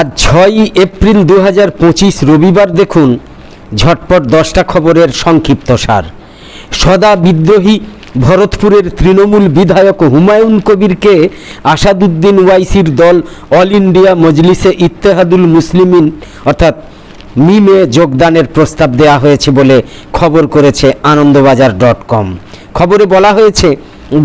আজ ছয়ই এপ্রিল দু হাজার পঁচিশ রবিবার দেখুন ঝটপট দশটা খবরের সংক্ষিপ্ত সার। সদা বিদ্রোহী ভরতপুরের তৃণমূল বিধায়ক হুমায়ুন কবিরকে আসাদুদ্দিন ওয়াইসির দল অল ইন্ডিয়া মজলিসে ইত্তেহাদুল মুসলিমিন অর্থাৎ মিমে যোগদানের প্রস্তাব দেওয়া হয়েছে বলে খবর করেছে আনন্দবাজার ডট কম। খবরে বলা হয়েছে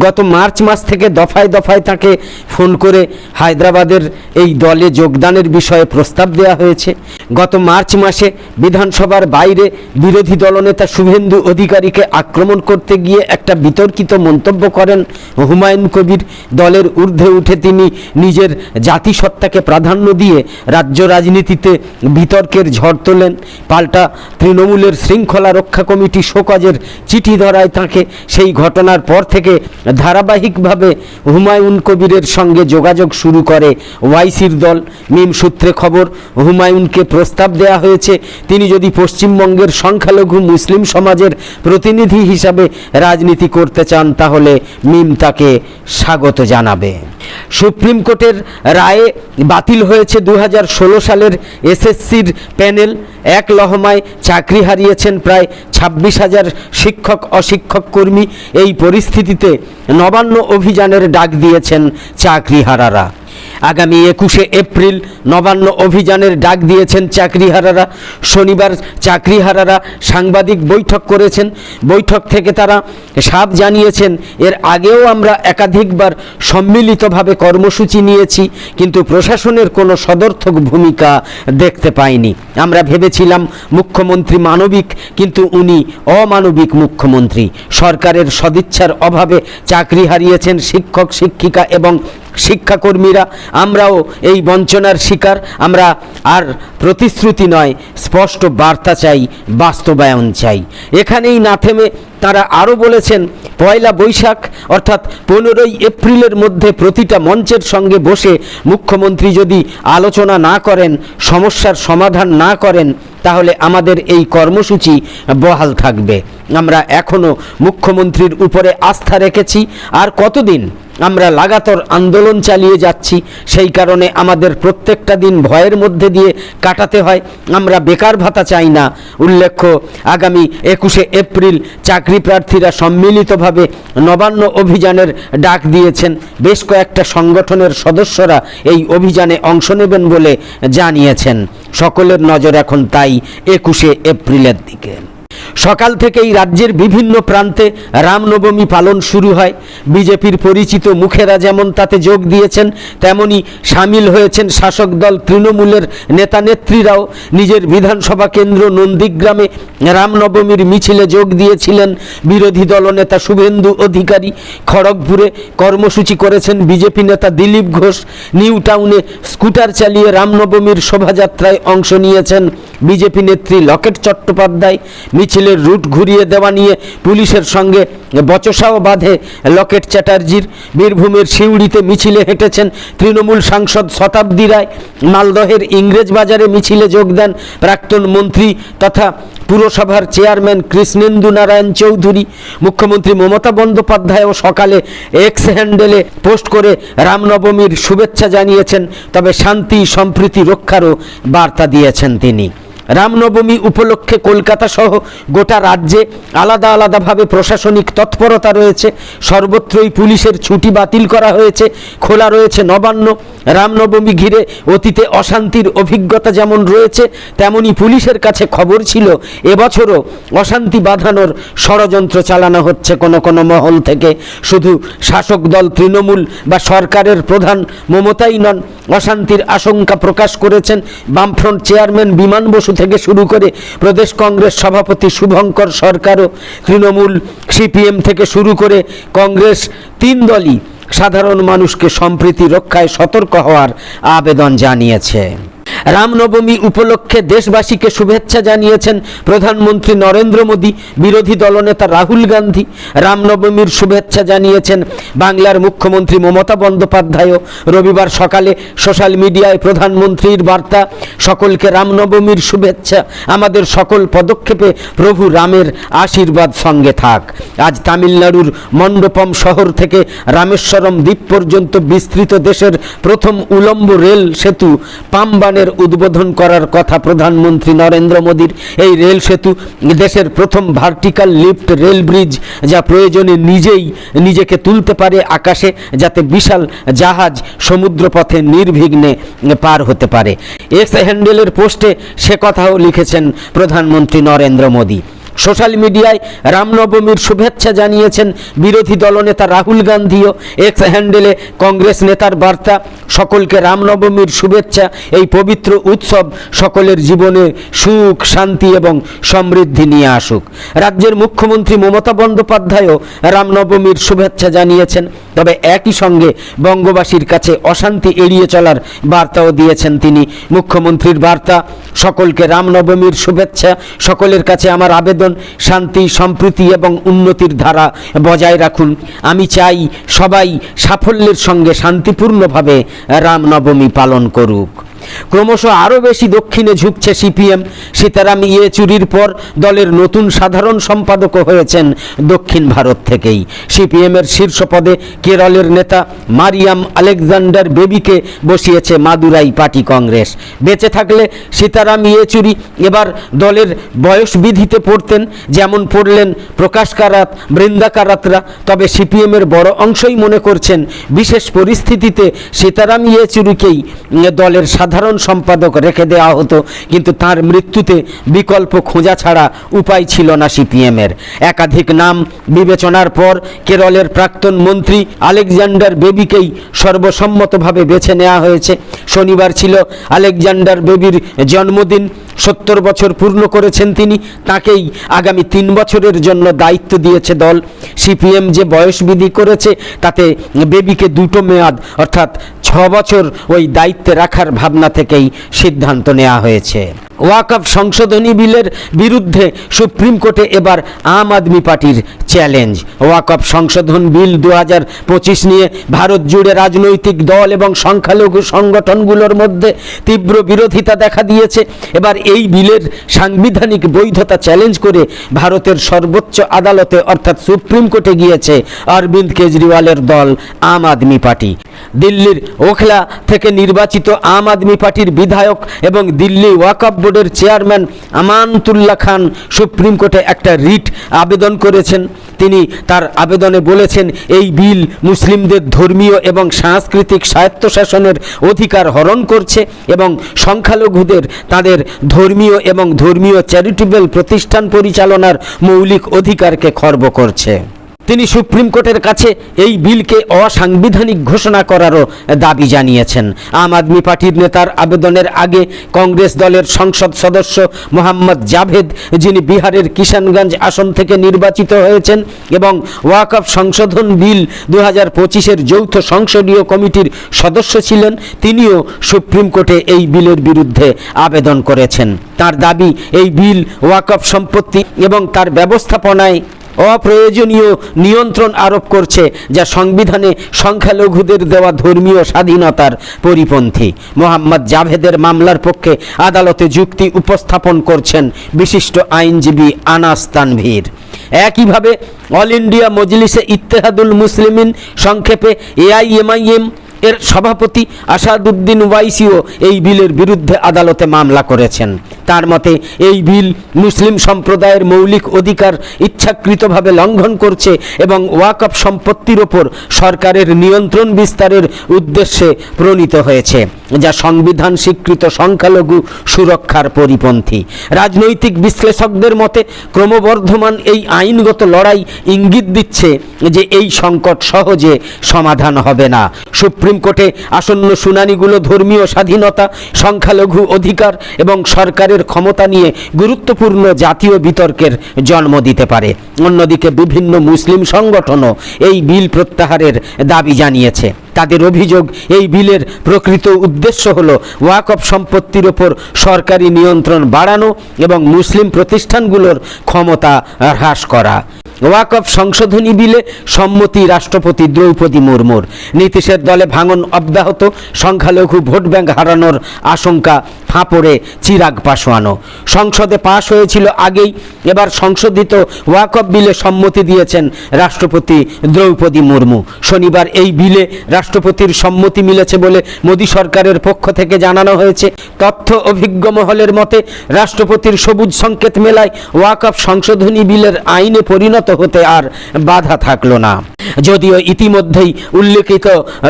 গত মার্চ মাস থেকে দফায় দফায় তাকে ফোন করে হায়দ্রাবাদের এই দলে যোগদানের বিষয়ে প্রস্তাব দেওয়া হয়েছে। গত মার্চ মাসে বিধানসভার বাইরে বিরোধী দলনেতা শুভেন্দু অধিকারীকে আক্রমণ করতে গিয়ে একটা বিতর্কিত মন্তব্য করেন হুমায়ুন কবির। দলের ঊর্ধ্বে উঠে তিনি নিজের জাতিসত্তাকে প্রাধান্য দিয়ে রাজ্য রাজনীতিতে বিতর্কের ঝড় তোলেন। পাল্টা তৃণমূলের শৃঙ্খলা রক্ষা কমিটি শোকজের চিঠি ধরায় তাকে। সেই ঘটনার পর থেকে ধারাবাহিকভাবে হুমায়ুন কবিরের সঙ্গে যোগাযোগ শুরু করে ওয়াইসির দল। মিম সূত্রে খবর, হুমায়ুনকে প্রস্তাব দেওয়া হয়েছে, তিনি যদি পশ্চিমবঙ্গের সংখ্যালঘু মুসলিম সমাজের প্রতিনিধি হিসাবে রাজনীতি করতে চান, তাহলে মিম তাকে স্বাগত জানাবে। সুপ্রিম কোর্টের রায়ে বাতিল হয়েছে দু হাজার ষোলো সালের এসএসসির প্যানেল। এক লহমায় চাকরি হারিয়েছেন প্রায় ছাব্বিশ হাজার শিক্ষক, অশিক্ষক কর্মী। এই পরিস্থিতিতে নবান্ন অভিযানের ডাক দিয়েছেন চাকরিহারারা। আগামী একুশে এপ্রিল নবান্ন অভিযানের ডাক দিয়েছেন চাকরিহারারা। শনিবার চাকরিহারারা সাংবাদিক বৈঠক করেছেন। বৈঠক থেকে তারা সাপ জানিয়েছেন, এর আগেও আমরা একাধিকবার সম্মিলিতভাবে কর্মসূচি নিয়েছি, কিন্তু প্রশাসনের কোনো সদর্থক ভূমিকা দেখতে পাইনি। আমরা ভেবেছিলাম মুখ্যমন্ত্রী মানবিক, কিন্তু উনি অমানবিক মুখ্যমন্ত্রী। সরকারের সদিচ্ছার অভাবে চাকরি হারিয়েছেন শিক্ষক, শিক্ষিকা এবং শিক্ষাকর্মীরা, আমরাও এই বঞ্চনার শিকার, আমরা আর প্রতিশ্রুতি নয়, স্পষ্ট বার্তা চাই, বাস্তবায়ন চাই। এখানেই না থেমে তারা আরও বলেছেন, পয়লা বৈশাখ, অর্থাৎ পনেরোই এপ্রিলের মধ্যে প্রতিটা মঞ্চের সঙ্গে বসে মুখ্যমন্ত্রী যদি আলোচনা না করেন, সমস্যার সমাধান না করেন, তাহলে আমাদের এই কর্মসূচি বহাল থাকবে। আমরা এখনও মুখ্যমন্ত্রীর উপরে আস্থা রেখেছি, আর কতদিন? আমরা লাগাতার আন্দোলন চালিয়ে যাচ্ছি। সেই কারণে আমাদের প্রত্যেকটা দিন ভয়ের মধ্যে দিয়ে কাটাতে হয়। আমরা বেকার ভাতা চাই না। উল্লেখ্য, আগামী একুশে এপ্রিল চাকরি প্রার্থীরা সম্মিলিতভাবে নবান্ন অভিযানের ডাক দিয়েছেন। বেশ কয়েকটা সংগঠনের সদস্যরা এই অভিযানে অংশ নেবেন বলে জানিয়েছেন। সকলের নজর এখন তাই একুশে এপ্রিলের দিকে। সকাল থেকেই রাজ্যের বিভিন্ন প্রান্তে রামনবমী পালন শুরু হয়। বিজেপির পরিচিত মুখেরা যেমন তাতে যোগ দিয়েছেন, তেমনি সামিল হয়েছেন শাসক দল তৃণমূলের নেতা নেত্রীরাও। নিজের বিধানসভা কেন্দ্র নন্দীগ্রামে রামনবমীর মিছিলে যোগ দিয়েছিলেন বিরোধী দলনেতা শুভেন্দু অধিকারী। খড়গপুরে কর্মসূচি করেছেন বিজেপি নেতা দিলীপ ঘোষ। নিউ টাউনে স্কুটার চালিয়ে রামনবমীর শোভাযাত্রায় অংশ নিয়েছেন বিজেপি নেত্রী লকেট চট্টোপাধ্যায় মিছিলের রুট ঘুরিয়ে দেওয়া নিয়ে পুলিশের সঙ্গে বচসাও বাঁধে লকেট চ্যাটার্জির। বীরভূমের সিউড়িতে মিছিলে হেঁটেছেন তৃণমূল সাংসদ শতাব্দী রায়। মালদহের ইংরেজ বাজারে মিছিলে যোগ দেন প্রাক্তন মন্ত্রী তথা পুরসভার চেয়ারম্যান কৃষ্ণেন্দু নারায়ণ চৌধুরী। মুখ্যমন্ত্রী মমতা বন্দ্যোপাধ্যায়ও সকালে এক্স হ্যান্ডেলে পোস্ট করে রামনবমীর শুভেচ্ছা জানিয়েছেন, তবে শান্তি, সম্প্রীতি রক্ষারও বার্তা দিয়েছেন তিনি। রামনবমী উপলক্ষে কলকাতা সহ গোটা রাজ্যে আলাদা আলাদাভাবে প্রশাসনিক তৎপরতা রয়েছে। সর্বত্রই পুলিশের ছুটি বাতিল করা হয়েছে। খোলা রয়েছে নবান্ন। রামনবমী ঘিরে অতীতে অশান্তির অভিজ্ঞতা যেমন রয়েছে, তেমনি পুলিশের কাছে খবর ছিল, এবছরও অশান্তি বাঁধানোর ষড়যন্ত্র চালানো হচ্ছে কোনো কোনো মহল থেকে। শুধু শাসক দল তৃণমূল বা সরকারের প্রধান মমতাই নন, অশান্তির আশঙ্কা প্রকাশ করেছেন বামফ্রন্ট চেয়ারম্যান বিমান বসু থেকে শুরু করে প্রদেশ কংগ্রেস সভাপতি শুভঙ্কর সরকারও তৃণমূল সিপিএম থেকে শুরু করে কংগ্রেস তিন দলই সাধারণ মানুষকে সম্প্রীতি রক্ষায় সতর্ক হওয়ার আবেদন জানিয়েছে। রামনবমী উপলক্ষে দেশবাসীকে শুভেচ্ছা জানিয়েছেন প্রধানমন্ত্রী নরেন্দ্র মোদী, বিরোধী দলনেতা রাহুল গান্ধী। রামনবমীর শুভেচ্ছা জানিয়েছেন বাংলার মুখ্যমন্ত্রী মমতা বন্দ্যোপাধ্যায়ও। রবিবার সকালে সোশ্যাল মিডিয়ায় প্রধানমন্ত্রীর বার্তা, সকলকে রামনবমীর শুভেচ্ছা, আমাদের সকল পদক্ষেপে প্রভু রামের আশীর্বাদ সঙ্গে থাক। আজ তামিলনাড়ুর মণ্ডপম শহর থেকে রামেশ্বরম দ্বীপ পর্যন্ত বিস্তৃত দেশের প্রথম উলম্ব রেল সেতু পাম্বানের উদ্বোধন করার কথা প্রধানমন্ত্রী নরেন্দ্র মোদীর। এই রেল সেতু দেশের প্রথম ভার্টিক্যাল লিফট রেল ব্রিজ, যা প্রয়োজনে নিজেই নিজেকে তুলতে পারে আকাশে, যাতে বিশাল জাহাজ সমুদ্রপথে নির্বিঘ্নে পার হতে পারে। এস হ্যান্ডেলের পোস্টে সে কথাও লিখেছেন প্রধানমন্ত্রী নরেন্দ্র মোদী। সোশ্যাল মিডিয়ায় রামনবমীর শুভেচ্ছা জানিয়েছেন বিরোধী দলনেতা রাহুল গান্ধীও। এক্স হ্যান্ডেলে কংগ্রেস নেতার বার্তা, সকলকে রামনবমীর শুভেচ্ছা, এই পবিত্র উৎসব সকলের জীবনে সুখ, শান্তি এবং সমৃদ্ধি নিয়ে আসুক। রাজ্যের মুখ্যমন্ত্রী মমতা বন্দ্যোপাধ্যায়ও রামনবমীর শুভেচ্ছা জানিয়েছেন। তবে একই সঙ্গে বঙ্গবাসীর কাছে অশান্তি এড়িয়ে চলার বার্তাও দিয়েছেন তিনি। মুখ্যমন্ত্রীর বার্তা, সকলকে রামনবমীর শুভেচ্ছা, সকলের কাছে আমার আবেদন শান্তি, সম্প্রীতি এবং উন্নতির ধারা বজায় রাখুন। আমি চাই সবাই সাফল্যের সঙ্গে শান্তিপূর্ণভাবে রামনবমী পালন করুক। ক্রমশ আরও বেশি দক্ষিণে ঝুঁকছে সিপিএম। সীতারাম ইয়েচুরির পর দলের নতুন সাধারণ সম্পাদকও হয়েছেন দক্ষিণ ভারত থেকেই। সিপিএমের শীর্ষ পদে কেরলের নেতা মারিয়াম আলেকজান্ডার বেবিকে বসিয়েছে মাদুরাই পার্টি কংগ্রেস। বেঁচে থাকলে সীতারাম ইয়েচুরি এবার দলের বয়স বিধিতে পড়তেন, যেমন পড়লেন প্রকাশ কারাত, বৃন্দা কারাতরা। তবে সিপিএমের বড় অংশই মনে করছেন, বিশেষ পরিস্থিতিতে সীতারাম ইয়েচুরিকেই দলের সাধারণ সম্পাদক রেখে দেওয়া হতো, কিন্তু তার মৃত্যুতে বিকল্প খোঁজা ছাড়া উপায় ছিল না সিপিএমের। একাধিক নাম বিবেচনার পর কেরলের প্রাক্তন মন্ত্রী আলেকজান্ডার বেবিকেই সর্বসম্মতভাবে বেছে নেওয়া হয়েছে। শনিবার ছিল আলেকজান্ডার বেবির জন্মদিন। সত্তর বছর পূর্ণ করেছেন তিনি। তাকেই আগামী তিন বছরের জন্য দায়িত্ব দিয়েছে দল। সিপিএম যে বয়সবিধি করেছে, তাতে বেবিকে দুটো মেয়াদ, অর্থাৎ ছ বছর ওই দায়িত্বে রাখার ভাবনা থেকেই সিদ্ধান্ত নেওয়া হয়েছে। ওয়াকফ সংশোধনী বিলের বিরুদ্ধে সুপ্রিম কোর্টে এবার আম আদমি পার্টির চ্যালেঞ্জ। ওয়াকফ সংশোধন বিল দু হাজার পঁচিশ নিয়ে ভারত জুড়ে রাজনৈতিক দল এবং সংখ্যালঘু সংগঠনগুলোর মধ্যে তীব্র বিরোধিতা দেখা দিয়েছে। এবার এই বিলের সাংবিধানিক বৈধতা চ্যালেঞ্জ করে ভারতের সর্বোচ্চ আদালতে অর্থাৎ সুপ্রিম কোর্টে গিয়েছে অরবিন্দ কেজরিওয়ালের দল আম আদমি পার্টি। দিল্লির ওখলা থেকে নির্বাচিত আম আদমি পার্টির বিধায়ক এবং দিল্লি ওয়াকফ বোর্ডের চেয়ারম্যান আমানতুল্লাহ খান সুপ্রিম কোর্টে একটা রিট আবেদন করেছেন। তিনি তার আবেদনে বলেছেন, এই বিল মুসলিমদের ধর্মীয় এবং সাংস্কৃতিক স্বায়ত্তশাসনের অধিকার হরণ করছে এবং সংখ্যালঘুদের তাদের ধর্মীয় এবং ধর্মীয় চ্যারিটেবল প্রতিষ্ঠান পরিচালনার মৌলিক অধিকারকে খর্ব করছে। তিনি সুপ্রিম কোর্টের কাছে এই বিলকে অসাংবিধানিক ঘোষণা করারও দাবি জানিয়েছেন। আম আদমি পার্টির নেতার আবেদনের আগে কংগ্রেস দলের সংসদ সদস্য মোহাম্মদ জাভেদ, যিনি বিহারের কিষানগঞ্জ আসন থেকে নির্বাচিত হয়েছেন এবং ওয়াকফ সংশোধন বিল দু হাজার পঁচিশের যৌথ সংসদীয় কমিটির সদস্য ছিলেন, তিনিও সুপ্রিম কোর্টে এই বিলের বিরুদ্ধে আবেদন করেছেন। তার দাবি, এই বিল ওয়াকফ সম্পত্তি এবং তার ব্যবস্থাপনায় অপ্রয়োজনীয় নিয়ন্ত্রণ আরোপ করছে, যা সংবিধানে সংখ্যালঘুদের দেওয়া ধর্মীয় স্বাধীনতার পরিপন্থী। মোহাম্মদ জাভেদের মামলার পক্ষে আদালতে যুক্তি উপস্থাপন করছেন বিশিষ্ট আইনজীবী আনাস তানভীর। একইভাবে অল ইন্ডিয়া মজলিসে ইত্তেহাদুল মুসলিমিন সংক্ষেপে এআইএমআইএম এর সভাপতি আসাদুদ্দিন ওয়াইসিও এই বিলের বিরুদ্ধে আদালতে মামলা করেছেন। তার মতে, এই বিল মুসলিম সম্প্রদায়ের মৌলিক অধিকার ইচ্ছাকৃতভাবে লঙ্ঘন করছে এবং ওয়াকফ সম্পত্তির ওপর সরকারের নিয়ন্ত্রণ বিস্তারের উদ্দেশ্যে প্রণীত হয়েছে, যা সংবিধান স্বীকৃত সংখ্যালঘু সুরক্ষার পরিপন্থী। রাজনৈতিক বিশ্লেষকদের মতে, ক্রমবর্ধমান এই আইনগত লড়াই ইঙ্গিত দিচ্ছে যে এই সংকট সহজে সমাধান হবে না। সুপ্রিম কোর্টে আসন্ন শুনানিগুলো ধর্মীয় স্বাধীনতা, সংখ্যালঘু অধিকার এবং সরকারের ক্ষমতা নিয়ে গুরুত্বপূর্ণ জাতীয় বিতর্কের জন্ম দিতে পারে। অন্যদিকে বিভিন্ন মুসলিম সংগঠনও এই বিল প্রত্যাহারের দাবি জানিয়েছে। তাদের অভিযোগ, এই বিলের প্রকৃত উদ্দেশ্য হল ওয়াকফ সম্পত্তির ওপর সরকারি নিয়ন্ত্রণ বাড়ানো এবং মুসলিম প্রতিষ্ঠানগুলোর ক্ষমতা হ্রাস করা। ওয়াকফ সংশোধনী বিলে সম্মতি রাষ্ট্রপতি দ্রৌপদী মুর্মুর। নীতিশের দলে ভাঙন অব্যাহত, সংখ্যালঘু ভোট ব্যাংক হারানোর আশঙ্কা ফাঁপড়ে চিরাগ পাশোয়ানো। সংসদে পাশ হয়েছিল আগেই, এবার সংশোধিত ওয়াকফ বিলে সম্মতি দিয়েছেন রাষ্ট্রপতি দ্রৌপদী মুর্মু। শনিবার এই বিলে রাষ্ট্রপতির সম্মতি মিলেছে বলে মোদী সরকারের পক্ষ থেকে জানানো হয়েছে। তথ্য অভিজ্ঞ মহলের মতে, রাষ্ট্রপতির সবুজ সংকেত মেলায় ওয়াকফ সংশোধনী বিলের আইনে পরিণত হতে আর বাধা থাকল না। যদিও ইতিমধ্যেই উল্লেখিত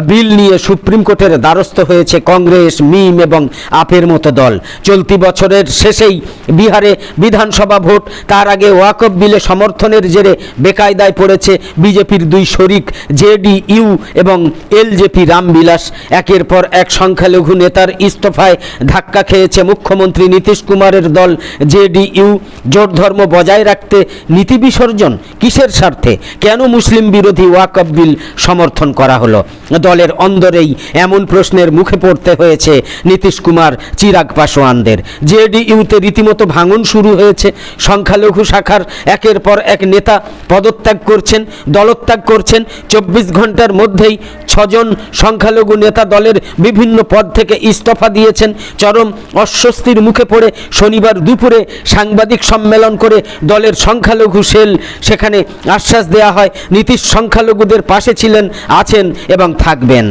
বিল নিয়ে সুপ্রিম কোর্টের দ্বারস্থ হয়েছে কংগ্রেস, মিম এবং আপের মতো দল। চলতি বছরের শেষেই বিহারে বিধানসভা ভোট, তার আগে ওয়াকফ বিলে সমর্থনের জেরে বেকায়দায় পড়েছে বিজেপির দুই শরিক, জেডিইউ এবং এলজেপি রামবিলাস। একের পর এক সংখ্যালঘু নেতার ইস্তফায় ধাক্কা খেয়েছে মুখ্যমন্ত্রী নীতিশ কুমারের দল, জেডিইউ। জোট ধর্ম বজায় রাখতে নীতি বিসর্জন কিসের স্বার্থে? কেন মুসলিম বিরোধী ওয়াকফ বিল সমর্থন করা হলো? দলের অন্দরেই এমন প্রশ্নের মুখে পড়তে হয়েছে নীতিশ কুমার চিরাগ পাসোয়ানদের জেডিইউতে রীতিমতো ভাঙন শুরু হয়েছে। সংখ্যালঘু শাখার একের পর এক নেতা পদত্যাগ করছেন, দলত্যাগ করছেন। চব্বিশ ঘণ্টার মধ্যেই ছজন সংখ্যালঘু নেতা দলের বিভিন্ন পদ থেকে ইস্তফা দিয়েছেন। চরম অস্বস্তির মুখে পড়ে শনিবার দুপুরে সাংবাদিক সম্মেলন করে দলের সংখ্যালঘু সেল সেখানে আশ্বাস দেয়া হয়, নীতিশ সংখ্যালঘুদের পাশে ছিলেন, আছেন এবং থাকবেন।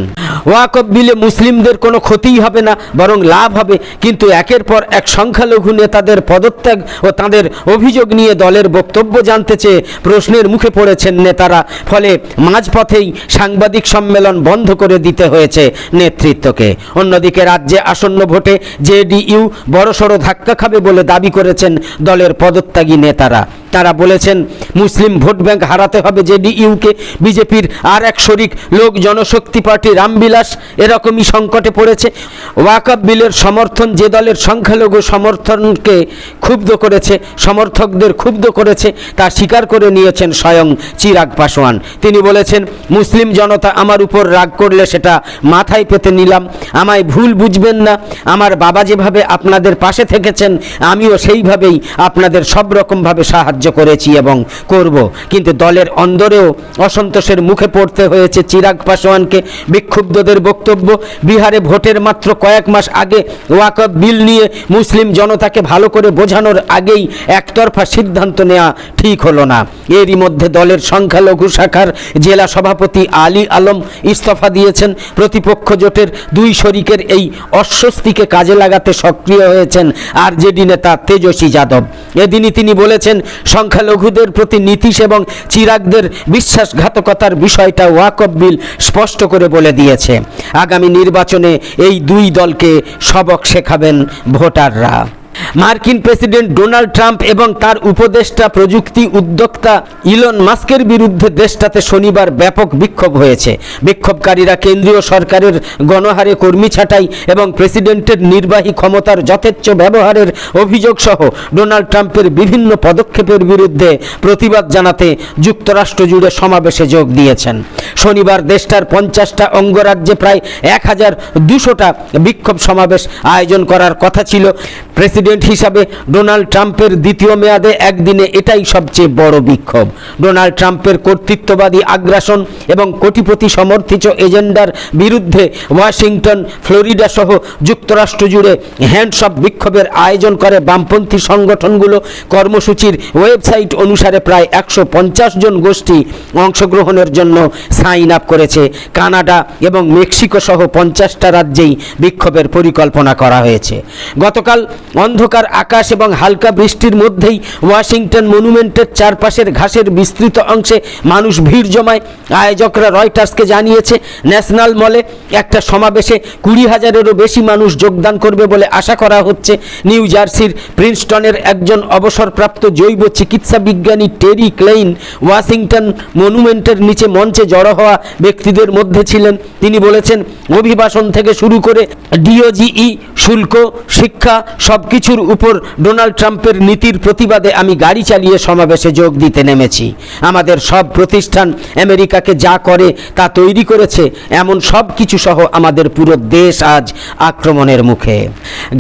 ওয়াকফ বিলে মুসলিমদের কোনো ক্ষতিই হবে না, বরং লাভ হবে। কিন্তু একের পর এক সংখ্যালঘু নেতাদের পদত্যাগ ও তাদের অভিযোগ নিয়ে দলের বক্তব্য জানতে চেয়ে প্রশ্নের মুখে পড়েছেন নেতারা। ফলে মাঝপথেই সাংবাদিক সম্মেলন বন্ধ করে দিতে হয়েছে নেতৃত্বকে। অন্যদিকে রাজ্যে আসন্ন ভোটে জেডিইউ বড়সড় ধাক্কা খাবে বলে দাবি করেছেন দলের পদত্যাগী নেতারা। তারা বলেছেন, মুসলিম ভোট ব্যাংক হারাতে হবে জেডিইউকে বিজেপির আর এক শরিক লোক জনশক্তি পার্টি রামবিলাস এরকমই সংকটে পড়েছে। ওয়াকআপ বিলের সমর্থন যে দলের সংখ্যালঘু সমর্থনকে ক্ষুব্ধ করেছে, সমর্থকদের ক্ষুব্ধ করেছে, তা স্বীকার করে নিয়েছেন স্বয়ং চিরাগ পাসোয়ান। তিনি বলেছেন, মুসলিম জনতা আমার উপর রাগ করলে সেটা মাথায় পেতে নিলাম। আমায় ভুল বুঝবেন না। আমার বাবা যেভাবে আপনাদের পাশে থেকেছেন, আমিও সেইভাবেই আপনাদের সব রকমভাবে সাহায্য করেছি এবং করব। কিন্তু দলের অন্দরেও অসন্তোষের মুখে পড়তে হয়েছে চিরাগ পাসোয়ানকে বিক্ষুব্ধদের বক্তব্য, বিহারে ভোটের মাত্র কয়েক মাস আগে ওয়াকফ বিল নিয়ে মুসলিম জনতাকে ভালো করে বোঝানোর আগেই একতরফা সিদ্ধান্ত নেওয়া ঠিক হলো না। এরই মধ্যে দলের সংখ্যালঘু শাখার জেলা সভাপতি আলী আলম ইস্তফা দিয়েছেন, প্রতিপক্ষ জোটের দুই শরিকের এই অস্বস্তিকে কাজে লাগাতে সক্রিয় হয়েছেন আরজেডি নেতা তেজস্বী যাদব। এদিনই তিনি বলেছেন সংখ্যালঘুদের প্রতি নীতিশ এবং চিরাগদের বিশ্বাসঘাতকতার বিষয়টা ওয়াকফ বিল স্পষ্ট করে বলে দিয়েছে। আগামী নির্বাচনে এই দুই দলকে সবক শেখাবেন ভোটাররা। মার্কিন প্রেসিডেন্ট ডোনাল্ড ট্রাম্প এবং তার উপদেষ্টা প্রযুক্তি উদ্যোক্তা ইলন মাস্কের বিরুদ্ধে দেশটাতে শনিবার ব্যাপক বিক্ষোভ হয়েছে। বিক্ষোভকারীরা কেন্দ্রীয় সরকারের গণহারে কর্মী ছাঁটাই এবং প্রেসিডেন্টের নির্বাহী ক্ষমতার যথেচ্ছ ব্যবহারের অভিযোগ সহ ডোনাল্ড ট্রাম্পের বিভিন্ন পদক্ষেপের বিরুদ্ধে প্রতিবাদ জানাতে যুক্তরাষ্ট্র জুড়ে সমাবেশে যোগ দিয়েছেন। শনিবার দেশটার পঞ্চাশটা অঙ্গরাজ্যে প্রায় এক হাজার দুশোটা বিক্ষোভ সমাবেশ আয়োজন করার কথা ছিল। প্রেসিডেন্ট হিসাবে ডোনাল্ড ট্রাম্পের দ্বিতীয় মেয়াদে একদিনে এটাই সবচেয়ে বড় বিক্ষোভ। ডোনাল্ড ট্রাম্পের কর্তৃত্ববাদী আগ্রাসন এবং কোটিপতি সমর্থিত এজেন্ডার বিরুদ্ধে ওয়াশিংটন, ফ্লোরিডা সহ যুক্তরাষ্ট্র জুড়ে হ্যান্ডসব বিক্ষোভের আয়োজন করে বামপন্থী সংগঠনগুলো। কর্মসূচির ওয়েবসাইট অনুসারে প্রায় একশো পঞ্চাশ জন গোষ্ঠী অংশগ্রহণের জন্য সাইন আপ করেছে। কানাডা এবং মেক্সিকো সহ পঞ্চাশটা রাজ্যেই বিক্ষোভের পরিকল্পনা করা হয়েছে। গতকাল অন্ধকার আকাশ এবং হালকা বৃষ্টির মধ্যেই ওয়াশিংটন মনুমেন্টের চারপাশের ঘাসের বিস্তৃত অংশে মানুষ ভিড় জমায়। আয়োজকরা রয়টার্সকে জানিয়েছে, ন্যাশনাল মলে একটা সমাবেশে কুড়ি হাজারেরও বেশি মানুষ যোগদান করবে বলে আশা করা হচ্ছে। নিউ জার্সির প্রিন্সটনের একজন অবসরপ্রাপ্ত জৈব চিকিৎসা বিজ্ঞানী টেরি ক্লেইন ওয়াশিংটন মনুমেন্টের নিচে মঞ্চে জড়ো হওয়া ব্যক্তিদের মধ্যে ছিলেন। তিনি বলেছেন, অভিবাসন থেকে শুরু করে ডিওজিই, শুল্ক, শিক্ষা সব কিছু মৃত্যুর উপর ডোনাল্ড ট্রাম্পের নীতির প্রতিবাদে আমি গাড়ি চালিয়ে সমাবেশে যোগ দিতে নেমেছি। আমাদের সব প্রতিষ্ঠান আমেরিকাকে যা করে তা তৈরি করেছে, এমন সব কিছু সহ আমাদের পুরো দেশ আজ আক্রমণের মুখে।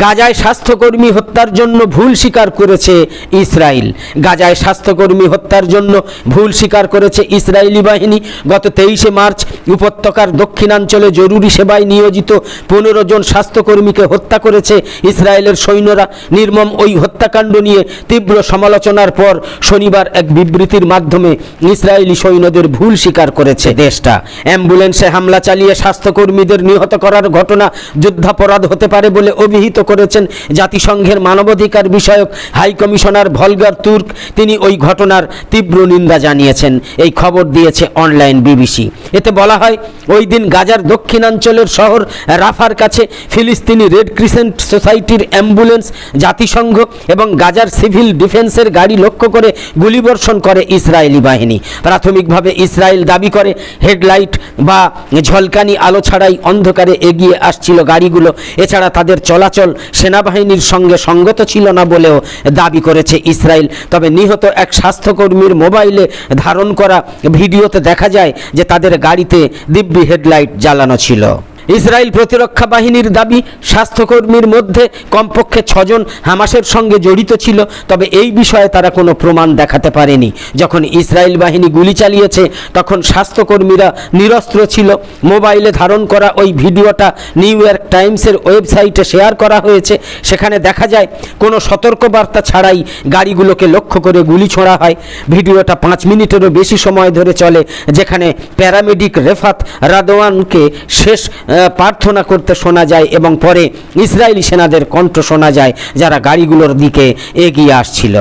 গাজায় স্বাস্থ্যকর্মী হত্যার জন্য ভুল স্বীকার করেছে ইসরায়েল। গাজায় স্বাস্থ্যকর্মী হত্যার জন্য ভুল স্বীকার করেছে ইসরায়েলি বাহিনী। গত তেইশে মার্চ উপত্যকার দক্ষিণাঞ্চলে জরুরি সেবায় নিয়োজিত পনেরো জন স্বাস্থ্যকর্মীকে হত্যা করেছে ইসরায়েলের সৈন্যরা। নির্মম ওই হত্যাকাণ্ড নিয়ে তীব্র সমালোচনার পর শনিবার এক বিবৃতির মাধ্যমে ইসরায়েলি সৈন্যদের ভুল স্বীকার করেছে দেশটা। অ্যাম্বুলেন্সে হামলা চালিয়ে স্বাস্থ্যকর্মীদের নিহত করার ঘটনা যুদ্ধাপরাধ হতে পারে বলে অভিহিত করেছেন জাতিসংঘের মানবাধিকার বিষয়ক হাই কমিশনার ভলগার তুর্ক। তিনি ওই ঘটনার তীব্র নিন্দা জানিয়েছেন। এই খবর দিয়েছে অনলাইন বিবিসি। এতে বলা হয়, ওই দিন গাজার দক্ষিণাঞ্চলের শহর রাফার কাছে ফিলিস্তিনি রেড ক্রিসেন্ট সোসাইটির অ্যাম্বুলেন্স জাতিসংঘ এবং গাজার সিভিল ডিফেন্সের গাড়ি লক্ষ্য করে গুলিবর্ষণ করে ইসরায়েলি বাহিনী। প্রাথমিকভাবে ইসরায়েল দাবি করে, হেডলাইট বা ঝলকানি আলো ছাড়াই অন্ধকারে এগিয়ে আসছিল গাড়িগুলো। এছাড়া তাদের চলাচল সেনাবাহিনীর সঙ্গে সঙ্গত ছিল না বলেও দাবি করেছে ইসরায়েল। তবে নিহত এক স্বাস্থ্যকর্মীর মোবাইলে ধারণ করা ভিডিওতে দেখা যায় যে তাদের গাড়িতে দিব্যি হেডলাইট জ্বালানো ছিল। ইসরায়েল প্রতিরক্ষা বাহিনীর দাবি, স্বাস্থ্যকর্মীর মধ্যে কমপক্ষে ছজন হামাসের সঙ্গে জড়িত ছিল, তবে এই বিষয়ে তারা কোনো প্রমাণ দেখাতে পারেনি। যখন ইসরায়েল বাহিনী গুলি চালিয়েছে, তখন স্বাস্থ্যকর্মীরা নিরস্ত্র ছিল। মোবাইলে ধারণ করা ওই ভিডিওটা নিউ ইয়র্ক টাইমসের ওয়েবসাইটে শেয়ার করা হয়েছে। সেখানে দেখা যায়, কোনো সতর্কবার্তা ছাড়াই গাড়িগুলোকে লক্ষ্য করে গুলি ছোঁড়া হয়। ভিডিওটা পাঁচ মিনিটেরও বেশি সময় ধরে চলে, যেখানে প্যারামেডিক রেফাত রাদওয়ানকে শেষ প্রার্থনা করতে শোনা যায় এবং পরে ইসরায়েলি সেনাদের কণ্ঠ শোনা যায় যারা গাড়িগুলোর দিকে এগিয়ে আসছিল।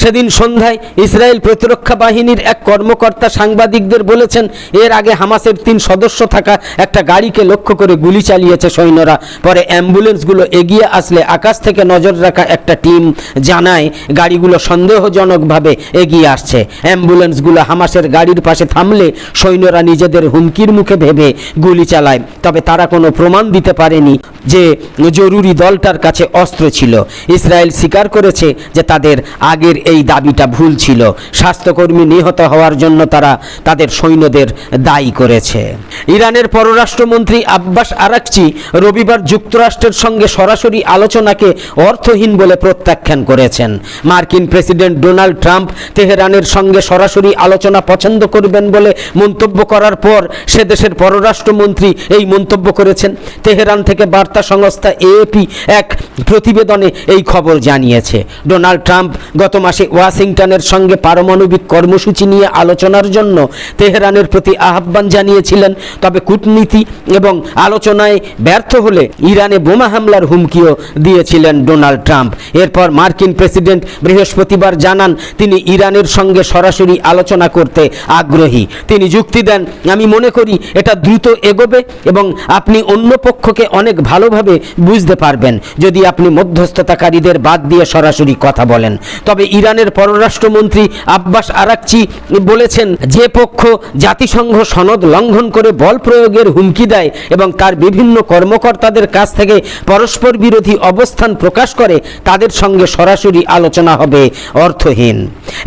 সেদিন সন্ধ্যায় ইসরায়েল প্রতিরক্ষা বাহিনীর এক কর্মকর্তা সাংবাদিকদের বলেছেন, এর আগে হামাসের তিন সদস্য থাকা একটা গাড়িকে লক্ষ্য করে গুলি চালিয়েছে সৈন্যরা। পরে অ্যাম্বুলেন্সগুলো এগিয়ে আসলে আকাশ থেকে নজর রাখা একটা টিম জানায়, গাড়িগুলো সন্দেহজনকভাবে এগিয়ে আসছে। অ্যাম্বুলেন্সগুলো হামাসের গাড়ির পাশে থামলে সৈন্যরা নিজেদের হুমকির মুখে ভেবে গুলি চালায়। তবে তারা কোনো প্রমাণ দিতে পারেনি যে জরুরি দলটার কাছে অস্ত্র ছিল। ইসরায়েল স্বীকার করেছে যে তাদের আগের এই দাবিটা ভুল ছিল। স্বাস্থ্যকর্মী নিহত হওয়ার জন্য তারা তাদের সৈন্যদের দায়ী করেছে। ইরানের পররাষ্ট্রমন্ত্রী আব্বাস আরাকচি রবিবার যুক্তরাষ্ট্রের সঙ্গে সরাসরি আলোচনাকে অর্থহীন বলে প্রত্যাখ্যান করেছেন। মার্কিন প্রেসিডেন্ট ডোনাল্ড ট্রাম্প তেহরানের সঙ্গে সরাসরি আলোচনা পছন্দ করবেন বলে মন্তব্য করার পর সে দেশের পররাষ্ট্রমন্ত্রী এই মন্তব্য করেছেন। তেহরান থেকে বার্তা সংস্থা এএপি এক প্রতিবেদনে এই খবর জানিয়েছে। ডোনাল্ড ট্রাম্প গত মাসে ওয়াশিংটনের সঙ্গে পারমাণবিক কর্মসূচি নিয়ে আলোচনার জন্য তেহরানের প্রতি আহ্বান জানিয়েছিলেন। তবে কূটনীতি এবং আলোচনায় ব্যর্থ হলে ইরানে বোমা হামলার হুমকিও দিয়েছিলেন ডোনাল্ড ট্রাম্প। এরপর মার্কিন প্রেসিডেন্ট বৃহস্পতিবার জানান, তিনি ইরানের সঙ্গে সরাসরি আলোচনা করতে আগ্রহী। তিনি যুক্তি দেন, আমি মনে করি এটা দ্রুত এগোবে এবং আপনি অন্য পক্ষকে অনেক ভালোভাবে বুঝতে পারবেন। যদি আপনি মধ্যস্থতাকারীদের বাদ দিয়ে সরাসরি কথা বলেন। তবে ইরানের পররাষ্ট্রমন্ত্রী আব্বাস আরাকচি বলেছেন, যে পক্ষ জাতিসংঘ সনদ লঙ্ঘন করে বল প্রয়োগের হুমকি দেয় এবং তার বিভিন্ন কর্মকর্তাদের কাছ থেকে পরস্পর বিরোধী অবস্থান প্রকাশ করে, তাদের সঙ্গে সরাসরি আলোচনা হবে অর্থহীন।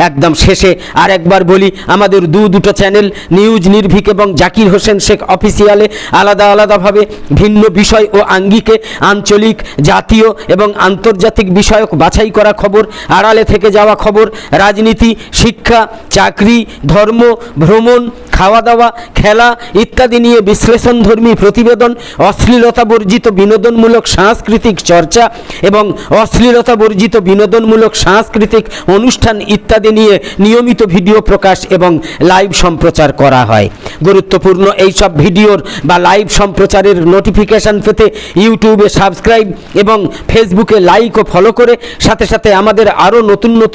একদম শেষে আর একবার বলি, আমাদের দু দুটো চ্যানেল, নিউজ নির্ভীক এবং জাকির হোসেন শেখ অফিসিয়ালে আলাদা আলাদাভাবে ভিন্ন বিষয় ও আঙ্গিকে আঞ্চলিক, জাতীয় এবং আন্তর্জাতিক বিষয়ক বাছাই করা খবর আড়ালে থেকে যাওয়া খবর, রাজনীতি, শিক্ষা, চাকরি, ধর্ম, ভ্রমণ খাওয়া দাওয়া খেলা ইত্যাদি নিয়ে বিশ্লেষণধর্মী প্রতিবেদন অশ্লীলতা বর্জিত বিনোদনমূলক সাংস্কৃতিক চর্চা এবং অশ্লীলতা বর্জিত বিনোদনমূলক সাংস্কৃতিক অনুষ্ঠান ইত্যাদি নিয়ে নিয়মিত ভিডিও প্রকাশ এবং লাইভ সম্প্রচার করা হয়। গুরুত্বপূর্ণ এই সব ভিডিওর বা লাইভ সম্প্রচারের নোটিফিকেশন পেতে ইউটিউবে সাবস্ক্রাইব এবং ফেসবুকে লাইক ও ফলো করে সাথে সাথে আমাদের আরও নতুন নতুন